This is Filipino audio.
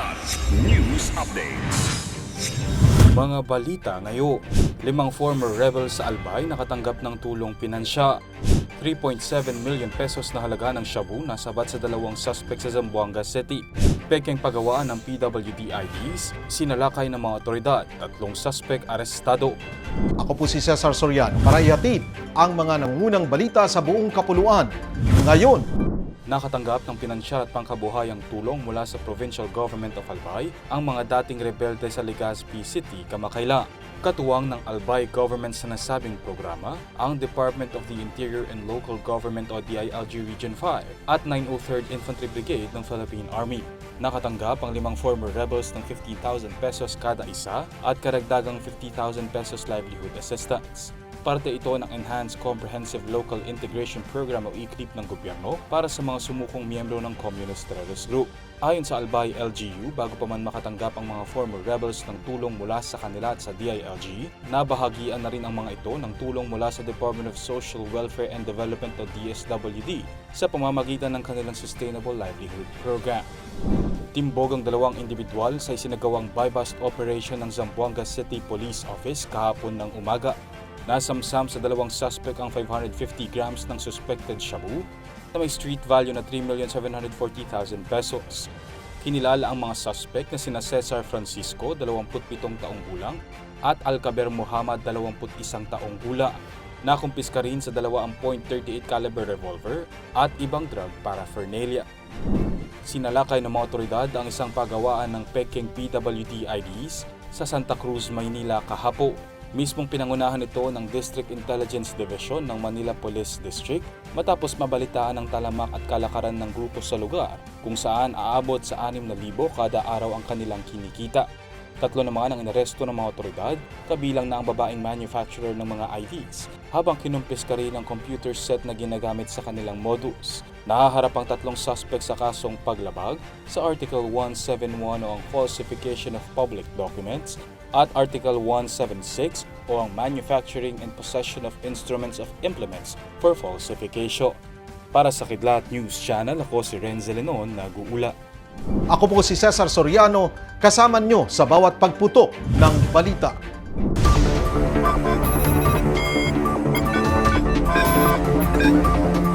Kidlat News Updates. Mga balita ngayon, limang former rebels sa Albay nakatanggap ng tulong pinansya. 3.7 million pesos na halaga ng shabu na sabat sa dalawang suspect sa Zamboanga City. Pekeng pagawaan ng PWD IDs, sinalakay ng mga otoridad, tatlong suspect arestado. Ako po si Cesar Soriano para ihatid ang mga nangungunang balita sa buong kapuluan. Ngayon, Nakatanggap ng pinansyal at pangkabuhayang tulong mula sa Provincial Government of Albay ang mga dating rebelde sa Legazpi City kamakailan. Katuwang ng Albay Government sa nasabing programa, ang Department of the Interior and Local Government o DILG Region 5 at 903rd Infantry Brigade ng Philippine Army. Nakatanggap ang limang former rebels ng 50,000 pesos kada isa at karagdagang 50,000 pesos livelihood assistance. Parte ito ng Enhanced Comprehensive Local Integration Program o ICLIP ng gobyerno para sa mga sumukong miyembro ng Communist Terrorist Group. Ayon sa Albay LGU, bago pa man makatanggap ang mga former rebels ng tulong mula sa kanila at sa DILG, nabahagian na rin ang mga ito ng tulong mula sa Department of Social Welfare and Development o DSWD sa pamamagitan ng kanilang Sustainable Livelihood Program. Timbog ang dalawang individual sa isinagawang buy-bust operation ng Zamboanga City Police Office kahapon ng umaga. Nasamsam sa dalawang suspect ang 550 grams ng suspected shabu na may street value na 3,740,000 pesos. Kinilala ang mga suspect na sina Cesar Francisco, 27 taong gulang, at Alcaber Muhammad, 21 taong gulang. Nakumpiska rin sa dalawa ang .38 caliber revolver at ibang drug paraphernalia. Sinalakay ng mga otoridad ang isang pagawaan ng Peking PWD IDs sa Santa Cruz, Maynila kahapo. Mismong pinangunahan ito ng District Intelligence Division ng Manila Police District matapos mabalitaan ng talamak at kalakaran ng grupo sa lugar kung saan aabot sa 6,000 kada araw ang kanilang kinikita. Tatlo naman ang inaresto ng mga otoridad, kabilang na ang babaeng manufacturer ng mga IDs, habang kinumpis ka rin ang computer set na ginagamit sa kanilang modus. Nahaharap ang tatlong suspect sa kasong paglabag sa Article 171 o ang falsification of public documents at Article 176 o ang manufacturing and possession of instruments of implements for falsification. Para sa Kidlat News Channel, ako si Renzo Lenon, nag-uula. ako po si Cesar Soriano, kasama nyo sa bawat pagputok ng balita. Kidlat